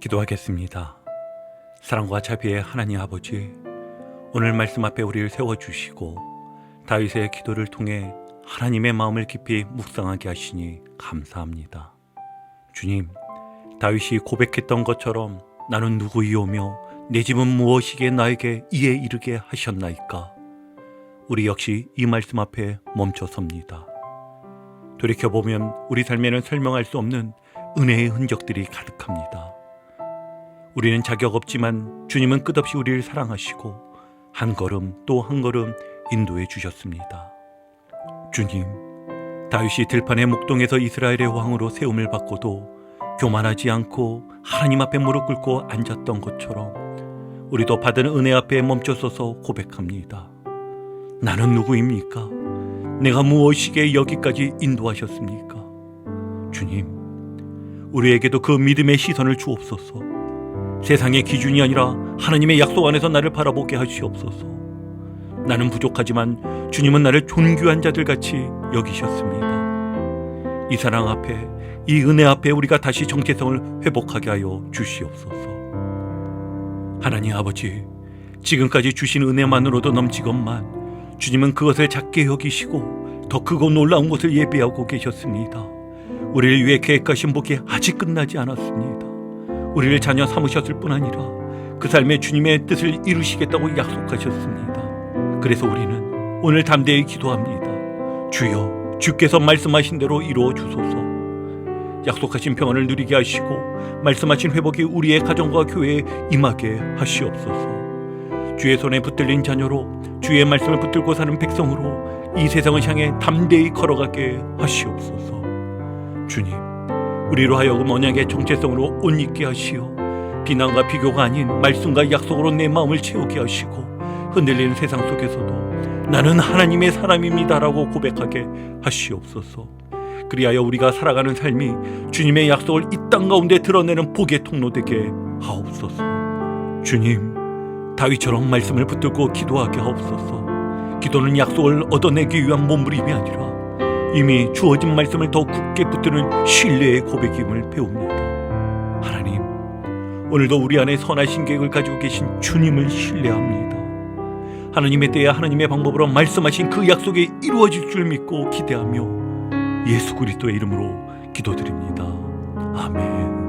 기도하겠습니다. 사랑과 자비의 하나님 아버지, 오늘 말씀 앞에 우리를 세워주시고 다윗의 기도를 통해 하나님의 마음을 깊이 묵상하게 하시니 감사합니다. 주님, 다윗이 고백했던 것처럼 나는 누구이오며 내 집은 무엇이기에 나에게 이에 이르게 하셨나이까? 우리 역시 이 말씀 앞에 멈춰섭니다. 돌이켜보면 우리 삶에는 설명할 수 없는 은혜의 흔적들이 가득합니다. 우리는 자격 없지만 주님은 끝없이 우리를 사랑하시고 한 걸음 또 한 걸음 인도해 주셨습니다. 주님, 다윗이 들판의 목동에서 이스라엘의 왕으로 세움을 받고도 교만하지 않고 하나님 앞에 무릎 꿇고 앉았던 것처럼 우리도 받은 은혜 앞에 멈춰서서 고백합니다. 나는 누구입니까? 내가 무엇이기에 여기까지 인도하셨습니까? 주님, 우리에게도 그 믿음의 시선을 주옵소서. 세상의 기준이 아니라 하나님의 약속 안에서 나를 바라보게 하시옵소서. 나는 부족하지만 주님은 나를 존귀한 자들 같이 여기셨습니다. 이 사랑 앞에, 이 은혜 앞에 우리가 다시 정체성을 회복하게 하여 주시옵소서. 하나님 아버지, 지금까지 주신 은혜만으로도 넘치건만 주님은 그것을 작게 여기시고 더 크고 놀라운 것을 예비하고 계셨습니다. 우리를 위해 계획하신 복이 아직 끝나지 않았습니다. 우리를 자녀 삼으셨을 뿐 아니라 그 삶에 주님의 뜻을 이루시겠다고 약속하셨습니다. 그래서 우리는 오늘 담대히 기도합니다. 주여, 주께서 말씀하신 대로 이루어 주소서. 약속하신 평안을 누리게 하시고 말씀하신 회복이 우리의 가정과 교회에 임하게 하시옵소서. 주의 손에 붙들린 자녀로 주의 말씀을 붙들고 사는 백성으로 이 세상을 향해 담대히 걸어가게 하시옵소서. 주님, 우리로 하여금 언약의 정체성으로 옷 입게 하시어 비난과 비교가 아닌 말씀과 약속으로 내 마음을 채우게 하시고 흔들리는 세상 속에서도 나는 하나님의 사람입니다라고 고백하게 하시옵소서. 그리하여 우리가 살아가는 삶이 주님의 약속을 이 땅 가운데 드러내는 복의 통로 되게 하옵소서. 주님, 다윗처럼 말씀을 붙들고 기도하게 하옵소서. 기도는 약속을 얻어내기 위한 몸부림이 아니라 이미 주어진 말씀을 더 굳게 붙드는 신뢰의 고백임을 배웁니다. 하나님, 오늘도 우리 안에 선하신 계획을 가지고 계신 주님을 신뢰합니다. 하나님의 때에 하나님의 방법으로 말씀하신 그 약속이 이루어질 줄 믿고 기대하며 예수 그리스도의 이름으로 기도드립니다. 아멘.